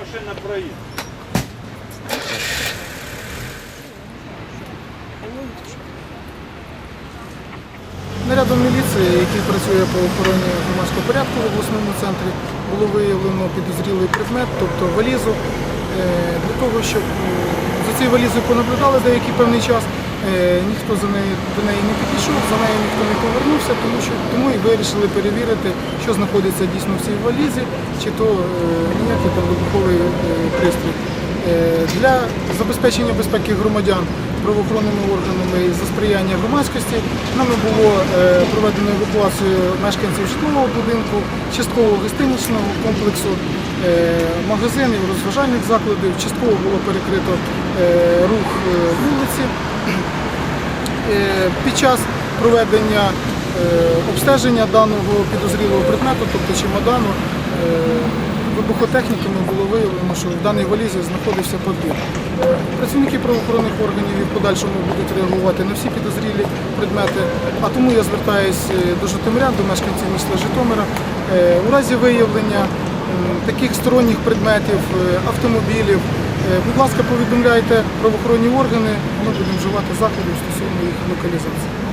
машина проїзд. Нарядом міліції, який працює по охороні громадського порядку в обласному центрі, було виявлено підозрілий предмет, тобто валізу. Е, Для того, щоб е, за цією валізою понаблюдали деякий певний час, ніхто за неї, до неї не підійшов, за нею ніхто не повернувся, тому, що, тому і вирішили перевірити, що знаходиться дійсно в цій валізі, чи то е, ніякий там вибуховий е, пристрій. Е, Для забезпечення безпеки громадян правоохоронними органами і за сприяння громадськості нами було е, проведено евакуацію мешканців житлового будинку, частково гостиничного комплексу, е, магазинів, розважальних закладів. Частково було перекрито е, рух е, вулиці. Е, Під час проведення е, обстеження даного підозрілого предмету, тобто чемодану, е, вибухотехніками було виявлено, що в даній валізі знаходився папір. Працівники правоохоронних органів і в подальшому будуть реагувати на всі підозрілі предмети. А тому я звертаюся до Житомирян, до мешканців міста Житомира. У разі виявлення таких сторонніх предметів, автомобілів, будь ласка, повідомляйте правоохоронні органи, ми будемо вживати заходів стосовно їх локалізації.